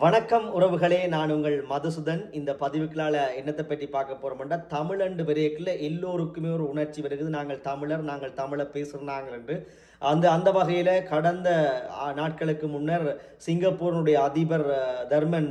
வணக்கம் உறவுகளே நான் உங்கள் மதுசுதன். இந்த பதிவுக்களால் என்னத்தை பற்றி பார்க்க போறோம்னா தமிழண்டு விரைக்கில் எல்லோருக்குமே ஒரு உணர்ச்சி வருகிறது. நாங்கள் தமிழர் நாங்கள் தமிழை பேசுகிறாங்க என்று. அந்த அந்த வகையில் கடந்த நாட்களுக்கு முன்னர் சிங்கப்பூரினுடைய அதிபர் தர்மன்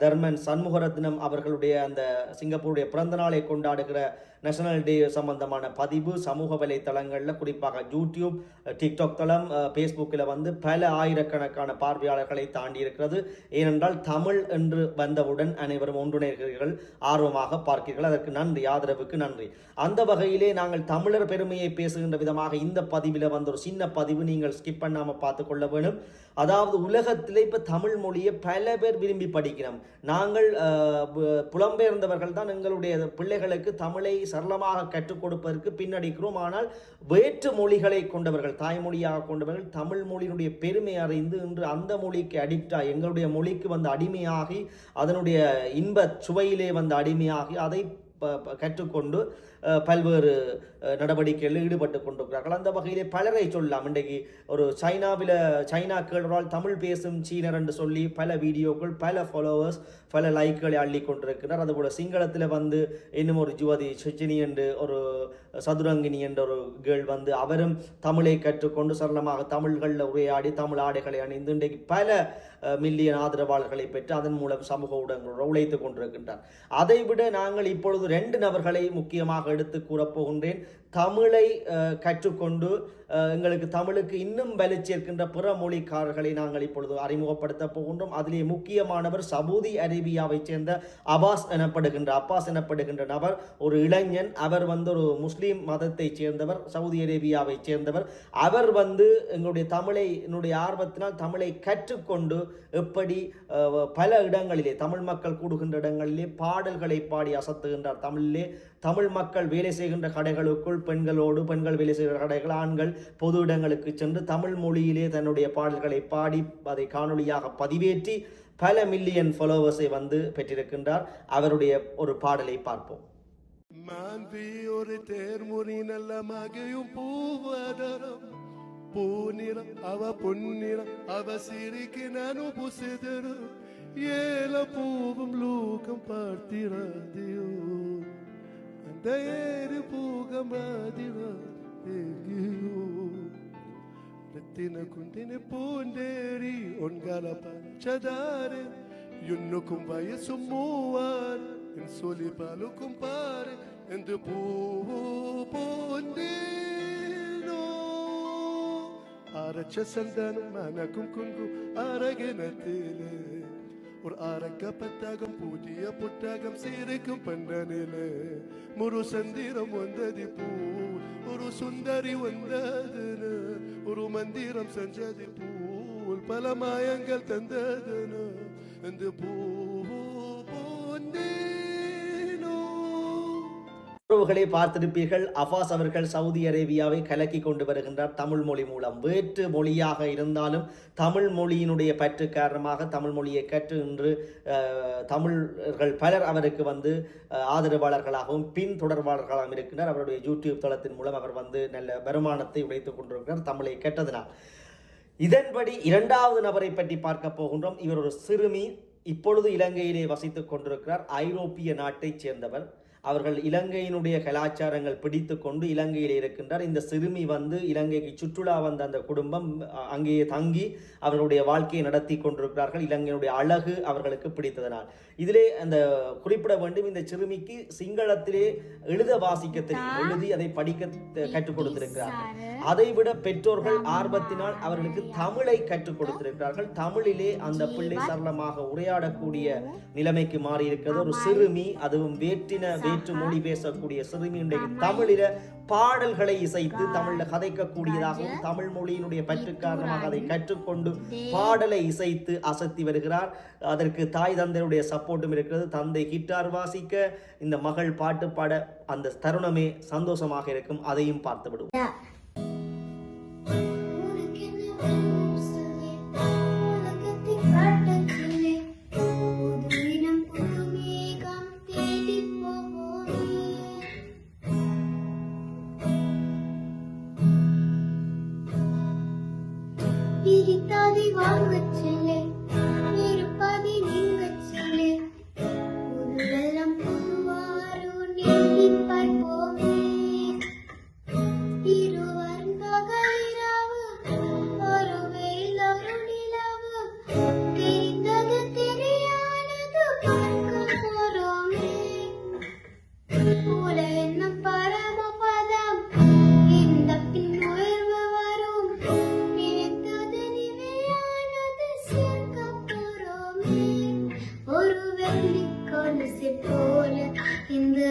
தர்மன் சண்முகரத்னம் அவர்களுடைய அந்த சிங்கப்பூருடைய பிறந்த நாளை கொண்டாடுகிற நேஷனல் டே சம்பந்தமான பதிவு சமூக வலைத்தளங்களில் குறிப்பாக யூடியூப் டிக்டாக் தளம் ஃபேஸ்புக்கில் வந்து பல ஆயிரக்கணக்கான பார்வையாளர்களை தாண்டி இருக்கிறது ஏனென்றால் தமிழ் என்று வந்தவுடன் அனைவரும் ஒன்றிணைகிறீர்கள் ஆர்வமாக பார்க்கிறீர்கள். அதற்கு நன்றி ஆதரவுக்கு நன்றி. அந்த வகையிலே நாங்கள் தமிழர் பெருமையை பேசுகின்ற விதமாக இந்த பதிவில் வந்த ஒரு சின்ன பதிவு நீங்கள் ஸ்கிப் பண்ணாமல் பார்த்துக்கொள்ள வேண்டும் அதாவது உலகத்தில் இப்போ தமிழ் மொழியை பல பேர் விரும்பி படி படிக்கிறோம் நாங்கள் புலம்பெயர்ந்தவர்கள் தான் எங்களுடைய பிள்ளைகளுக்கு தமிழை சரளமாக கற்றுக் கொடுப்பதற்கு பின்னடிக்கிறோம். ஆனால் வேற்று மொழிகளை கொண்டவர்கள் தாய்மொழியாக கொண்டவர்கள் தமிழ் மொழியினுடைய பெருமை அறிந்து இன்று அந்த மொழிக்கு அடிக்டா எங்களுடைய மொழிக்கு வந்து அடிமையாகி அதனுடைய இன்ப சுவையிலே வந்து அடிமையாகி அதை கற்றுக்கொண்டு பல்வேறு நடவடிக்கைகளில் ஈடுபட்டு கொண்டிருக்கிறார்கள். அந்த வகையிலே பலரை சொல்லலாம். இன்றைக்கு ஒரு சைனாவில் சைனா கேள்வரால் தமிழ் பேசும் சீனர் என்று சொல்லி பல வீடியோக்கள் பல ஃபாலோவர்ஸ் பல லைக்களை அள்ளி கொண்டிருக்கிறார். அதுபோல் சிங்களத்தில் வந்து இன்னும் ஒரு ஜுவதி சுச்சினி என்று ஒரு சதுரங்கினி என்ற ஒரு கேள் வந்து அவரும் தமிழை கற்றுக்கொண்டு சரளமாக தமிழ்களில் உரையாடி தமிழ் ஆடைகளை அணிந்து இன்றைக்கு பல மில்லியன் ஆதரவாளர்களை பெற்று அதன் மூலம் சமூக ஊடகங்களோடு உழைத்துக் கொண்டிருக்கின்றார். அதைவிட நாங்கள் இப்பொழுது ரெண்டு நபர்களை முக்கியமாக எடுத்து கூறப்போகின்றேன் தமிழை கற்றுக்கொண்டு எங்களுக்கு தமிழுக்கு இன்னும் வலிச்சேர்க்கின்ற பிற மொழிக்காரர்களை நாங்கள் இப்பொழுது அறிமுகப்படுத்த போகின்றோம். அதிலே முக்கியமானவர் சவுதி அரேபியாவைச் சேர்ந்த அபாஸ் எனப்படுகின்ற அப்பாஸ் எனப்படுகின்ற நபர் ஒரு இளைஞன். அவர் வந்து ஒரு முஸ்லீம் மதத்தைச் சேர்ந்தவர் சவுதி அரேபியாவைச் சேர்ந்தவர். அவர் வந்து எங்களுடைய தமிழை என்னுடைய ஆர்வத்தினால் தமிழை கற்றுக்கொண்டு எப்படி பல இடங்களிலே தமிழ் மக்கள் கூடுகின்ற இடங்களிலே பாடல்களை பாடி அசத்துகின்றார். தமிழிலே தமிழ் மக்கள் வேலை செய்கின்ற கடைகளுக்குள் பெண்களோடு பெண்கள் வேலை செய்கிற கடைகள் ஆண்கள் பொது இடங்களுக்கு சென்று தமிழ் மொழியிலே தன்னுடைய பாடல்களை பாடி அதை காணொளியாக பதிவேற்றி பல மில்லியன் ஃபாலோவர்ஸை வந்து பெற்றிருக்கின்றார். அவருடைய ஒரு பாடலை பார்ப்போம். மாந்தி ஒரு தேர்முறி நல்ல மகையும் பூவதரம். பூநிறம் அவ பொன்னிறம் அவ சிரிக்கு நானும் புசிதரும். ஏல பூவும் லோகம் பார்த்திராதியோ. ദയരു പൂകമതിവോ രത്തിന കുന്തിനെ പൂന്തേറി ഒൻകാല പഞ്ചദാരെ യുന്നുക്കും വയസ്സും മൂവാർ എൻ സൊലി പാലുക്കും പാറ് എന്ത് പൂവോ പോന്തേനോ അരച്ച സന്താനം മനക്കും കുങ്കും അരകിനത്തിലേ ஒரு அரக்க பத்தாகம் பூஜ்ய புத்தகம் சீருக்கும் பண்டனிலே. முரு சந்திரம் வந்தது பூ ஒரு சுந்தரி வந்ததுன்னு ஒரு மந்திரம் செஞ்சது பூ பல மாயங்கள் தந்ததுன்னு இந்த பூ உறவுகளை பார்த்திருப்பீர்கள். அஃபாஸ் அவர்கள் சவுதி அரேபியாவை கலக்கி கொண்டு வருகின்றார். தமிழ் மொழி மூலம் வேற்று மொழியாக இருந்தாலும் தமிழ் மொழியினுடைய பற்று காரணமாக தமிழ் மொழியை கற்று இன்று தமிழர்கள் பலர் அவருக்கு வந்து ஆதரவாளர்களாகவும் பின் தொடர்பாளர்களாகவும் இருக்கின்றனர். அவருடைய யூடியூப் தளத்தின் மூலம் அவர் வந்து நல்ல வருமானத்தை உழைத்துக் கொண்டிருக்கிறார் தமிழை கற்றதினால் இதன்படி இரண்டாவது நபரை பற்றி பார்க்க போகின்றோம். இவர் ஒரு சிறுமி இப்பொழுது இலங்கையிலே வசித்துக் கொண்டிருக்கிறார். ஐரோப்பிய நாட்டைச் சேர்ந்தவர். அவர்கள் இலங்கையினுடைய கலாச்சாரங்கள் பிடித்து கொண்டு இலங்கையில் இருக்கின்றார். இந்த சிறுமி வந்து இலங்கைக்கு சுற்றுலா வந்த அந்த குடும்பம் அங்கேயே தங்கி அவர்களுடைய வாழ்க்கையை நடத்தி கொண்டிருக்கிறார்கள். இலங்கையினுடைய அழகு அவர்களுக்கு பிடித்ததனால். இதிலே அந்த குறிப்பிட வேண்டும் இந்த சிறுமிக்கு சிங்களத்திலே எழுத வாசிக்க தெரியும். எழுதி அதை படிக்க கற்றுக் கொடுத்திருக்கிறார்கள். அதைவிட பெற்றோர்கள் ஆர்வத்தினால் அவர்களுக்கு தமிழை கற்றுக் கொடுத்திருக்கிறார்கள். தமிழிலே அந்த பிள்ளை சரளமாக உரையாடக்கூடிய நிலைமைக்கு மாறி இருக்கிறது ஒரு சிறுமி அதுவும் வேற்றின வேற்று மொழி பேசக்கூடிய சிறுமி இன்றைக்கு தமிழில பாடல்களை இசைத்து தமிழ்ல கதைக்கக்கூடியதாகவும் தமிழ் மொழியினுடைய பற்று காரணமாக அதை கற்றுக்கொண்டு பாடலை இசைத்து அசத்தி வருகிறார். அதற்கு தாய் தந்தையுடைய சப்போர்ட்டும் இருக்கிறது. தந்தை கிட்டார் வாசிக்க இந்த மகள் பாட்டு பாட அந்த தருணமே சந்தோஷமாக இருக்கும். அதையும் பார்த்து விடுவோம்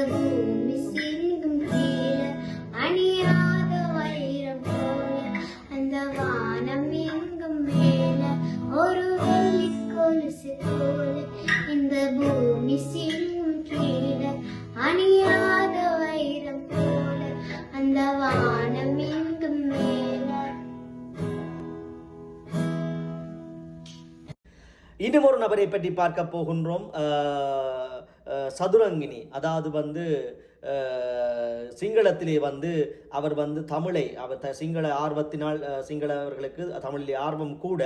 பூமி சிந்தும் கீழே அணியாத வைரம் போல அந்த வானம் எங்கும் மேல ஒரு வெள்ளி கொலுசு போல இந்த பூமி சிந்தும் கீழே அணியாத வைரம் போல அந்த வானம் எங்கும் மேல இன்னும் ஒரு நபரை பற்றி பார்க்க போகின்றோம். அஹ், சதுரங்கினி அதாவது வந்து சிங்களத்திலே வந்து அவர் வந்து தமிழை அவர் த சிங்கள ஆர்வத்தினால் சிங்களவர்களுக்கு தமிழிலே ஆர்வம் கூட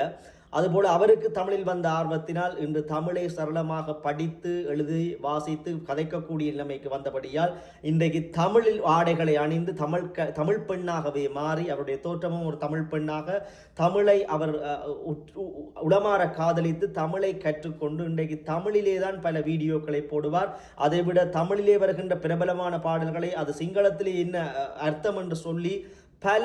அதுபோல் அவருக்கு தமிழில் வந்த ஆர்வத்தினால் இன்று தமிழை சரளமாக படித்து எழுதி வாசித்து கதைக்கக்கூடிய நிலைமைக்கு வந்தபடியால் இன்றைக்கு தமிழில் ஆடைகளை அணிந்து தமிழ் க தமிழ் பெண்ணாகவே மாறி அவருடைய தோற்றமும் ஒரு தமிழ் பெண்ணாக தமிழை அவர் உளமாற காதலித்து தமிழை கற்றுக்கொண்டு இன்றைக்கு தமிழிலே தான் பல வீடியோக்களை போடுவார். அதைவிட தமிழிலே வருகின்ற பிரபலமான பாடல்களை அது சிங்களத்திலே என்ன அர்த்தம் என்று சொல்லி பல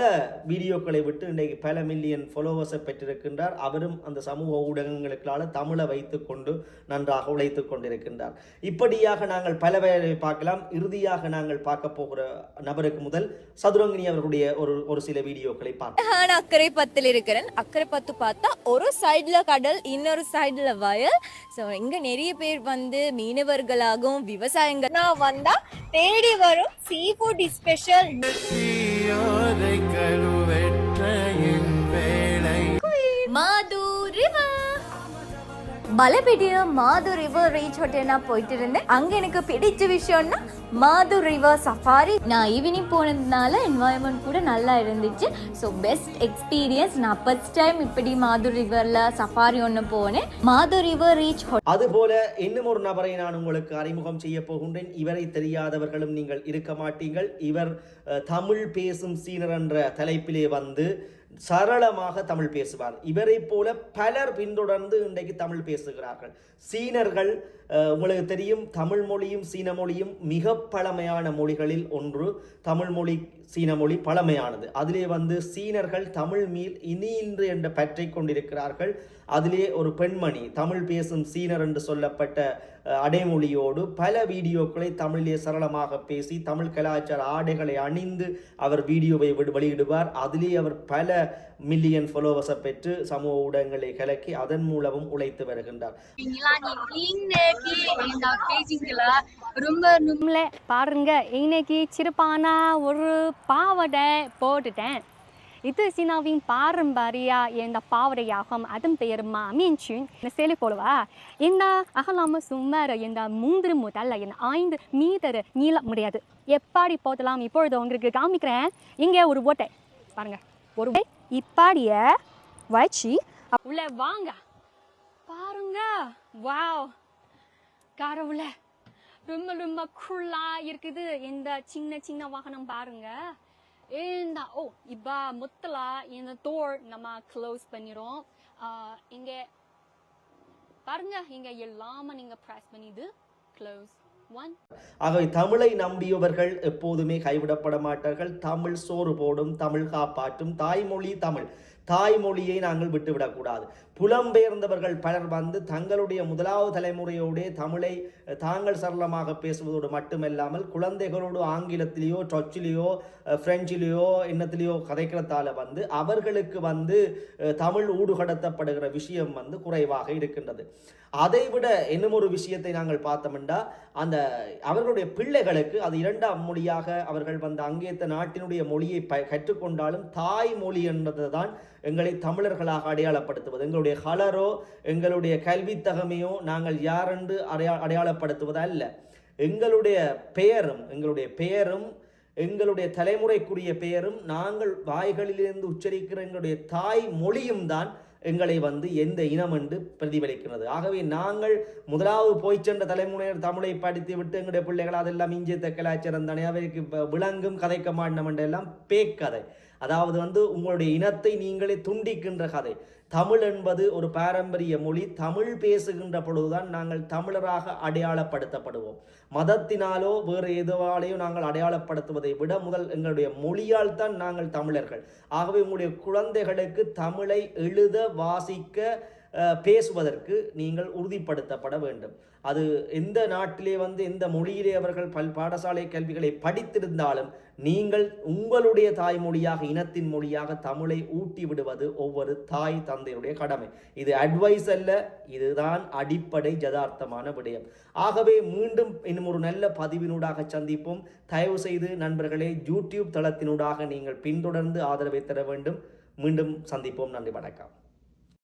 வீடியோக்களை விட்டு இன்றைக்கு பல மில்லியன் ஃபாலோவர்ஸை பெற்றிருக்கின்றார். அவரும் அந்த சமூக ஊடகங்களுக்கால தமிழை வைத்துக்கொண்டு நன்றாக உழைத்து கொண்டிருக்கின்றார். இப்படியாக நாங்கள் பல பேரை பார்க்கலாம். இறுதியாக நாங்கள் பார்க்க போகிற நபருக்கு முதல் சதுரங்கினி அவர்களுடைய ஒரு ஒரு சில வீடியோக்களை பார்க்கலாம் நான் அக்கறை பத்தில் இருக்கிறேன். அக்கறை பத்து பார்த்தா ஒரு சைடில் கடல் இன்னொரு சைடில் வயல். ஸோ இங்கே நிறைய பேர் வந்து மீனவர்களாகவும் விவசாயங்கள் நான் வந்தால் தேடி வரும் sea food special Señor, de calor. பலபெடிய மாது ரிவர் ரீச் ஹோட்டல் நான் போயிட்டு இருந்தேன் அங்க எனக்கு பிடிச்ச விஷயம்னா மாது ரிவர் சஃபாரி நான் ஈவினிங் போனதுனால என்வாயன்மெண்ட் கூட நல்லா இருந்துச்சு. ஸோ பெஸ்ட் எக்ஸ்பீரியன்ஸ் நான் ஃபர்ஸ்ட் டைம் இப்படி மாது ரிவர்ல சஃபாரி ஒன்று போனேன். மாது ரிவர் ரீச் அது போல இன்னும் ஒரு நபரை நான் உங்களுக்கு அறிமுகம் செய்ய போகின்றேன். இவரை தெரியாதவர்களும் நீங்கள் இருக்க மாட்டீங்கள் இவர் தமிழ் பேசும் சீனர் என்ற தலைப்பிலே வந்து சரளமாக தமிழ் பேசுவார். இவரைப் போல பலர் பின்தொடர்ந்து இன்றைக்கு தமிழ் பேசுகிறார்கள். சீனர்கள் உங்களுக்கு தெரியும் தமிழ் மொழியும் சீன மொழியும் மிக பழமையான மொழிகளில் ஒன்று. தமிழ் மொழி சீன மொழி பழமையானது. அதிலே வந்து சீனர்கள் தமிழ் மீள் இனி என்ற பற்றை கொண்டிருக்கிறார்கள். அதிலே ஒரு பெண்மணி தமிழ் பேசும் சீனர் என்று சொல்லப்பட்ட அடைமொழியோடு பல வீடியோக்களை தமிழிலே சரளமாக பேசி தமிழ் கலாச்சார ஆடைகளை அணிந்து அவர் வீடியோவை விடு- வெளியிடுவார். அதிலே அவர் பல மில்லியன் ஃபாலோவர்ஸை பெற்று சமூக ஊடகங்களை கலக்கி அதன் மூலமும் உழைத்து வருகின்றார். ரொம்ப பாருங்க இன்னைக்கு சிறப்பான ஒரு பாவடை போட்டுட்டேன். இது சீனாவின் பாரம்பரிய இந்த பாவடையாகும் அதன் பெயர் மாமியன்சுன் இந்த சேலை போலவா இந்த அகலாம சுமார் இந்த மூன்று முதல் இந்த ஐந்து மீட்டர் நீளம் முடியாது. எப்படி போதலாம்? இப்பொழுது உங்களுக்கு காமிக்கிறேன். இங்கே ஒரு ஓட்டை. பாருங்க. ஒரு ஓட்டை. வச்சு உள்ள வாங்க. பாருங்க. வாவ். கடவுளே ரொம்ப ரொம்ப குள்ளா இருக்குது. இந்த சின்ன சின்ன வாகனம் பாருங்க. இந்த ஓ இப்ப மொத்தல இந்த டோர் நம்ம க்ளோஸ் பண்ணிரும். ஆஹ், இங்க பாருங்க இங்க எல்லாமே நீங்க ப்ரெஸ் பண்ணிது க்ளோஸ் ஒன் ஆகவே தமிழை நம்பியவர்கள் எப்போதுமே கைவிடப்பட மாட்டார்கள். தமிழ் சோறு போடும் தமிழ் காப்பாற்றும் தாய்மொழி தமிழ். தாய்மொழியை நாங்கள் விட்டுவிடக்கூடாது. புலம்பெயர்ந்தவர்கள் பலர் வந்து தங்களுடைய முதலாவது தலைமுறையோடே தமிழை தாங்கள் சரளமாக பேசுவதோடு மட்டுமல்லாமல் குழந்தைகளோடு ஆங்கிலத்திலேயோ டொச்சிலேயோ பிரெஞ்சிலேயோ என்னத்திலேயோ கதைக்கிறதால வந்து அவர்களுக்கு வந்து தமிழ் ஊடுகடத்தப்படுகிற விஷயம் வந்து குறைவாக இருக்கின்றது. அதைவிட இன்னும் ஒரு விஷயத்தை நாங்கள் பார்த்தோம்னா அந்த அவர்களுடைய பிள்ளைகளுக்கு அது இரண்டாம் மொழியாக அவர்கள் வந்து அங்கேத்த நாட்டினுடைய மொழியை ப கற்றுக்கொண்டாலும் தாய்மொழி என்பது தான் எங்களை தமிழர்களாக அடையாளப்படுத்துவது. எங்களுடைய கலரோ எங்களுடைய கல்வித்தகமையோ நாங்கள் யாரென்று அடையா அடையாளப்படுத்துவது அல்ல. எங்களுடைய பெயரும் எங்களுடைய பெயரும் எங்களுடைய தலைமுறைக்குரிய பெயரும் நாங்கள் வாய்களிலிருந்து உச்சரிக்கிற எங்களுடைய தாய் மொழியும் தான் எங்களை வந்து எந்த இனம் என்று பிரதிபலிக்கிறது ஆகவே நாங்கள் முதலாவது போய் சென்ற தலைமுறையினர் தமிழை படித்து விட்டு எங்களுடைய பிள்ளைகள் அதெல்லாம் இஞ்சித்த கலாச்சாரம் தானே அவருக்கு விளங்கும் கதைக்க மாட்டோம் எல்லாம் பேக்கதை. அதாவது வந்து உங்களுடைய இனத்தை நீங்களே துண்டிக்கின்ற கதை. தமிழ் என்பது ஒரு பாரம்பரிய மொழி. தமிழ் பேசுகின்ற பொழுதுதான் நாங்கள் தமிழராக அடையாளப்படுத்தப்படுவோம். மதத்தினாலோ வேறு எதுவாலேயோ நாங்கள் அடையாளப்படுத்துவதை விட முதல் எங்களுடைய மொழியால் தான் நாங்கள் தமிழர்கள். ஆகவே உங்களுடைய குழந்தைகளுக்கு தமிழை எழுத வாசிக்க பேசுவதற்கு நீங்கள் உறுதிப்படுத்தப்பட வேண்டும். அது எந்த நாட்டிலே வந்து எந்த மொழியிலே அவர்கள் பல் பாடசாலை கல்விகளை படித்திருந்தாலும் நீங்கள் உங்களுடைய தாய்மொழியாக இனத்தின் மொழியாக தமிழை ஊட்டி விடுவது ஒவ்வொரு தாய் தந்தையுடைய கடமை. இது அட்வைஸ் அல்ல இதுதான் அடிப்படை ஜதார்த்தமான விடயம். ஆகவே மீண்டும் இன்னும் ஒரு நல்ல பதிவினூடாக சந்திப்போம். தயவு செய்து நண்பர்களே யூடியூப் தளத்தினூடாக நீங்கள் பின்தொடர்ந்து ஆதரவை தர வேண்டும். மீண்டும் சந்திப்போம். நன்றி வணக்கம்.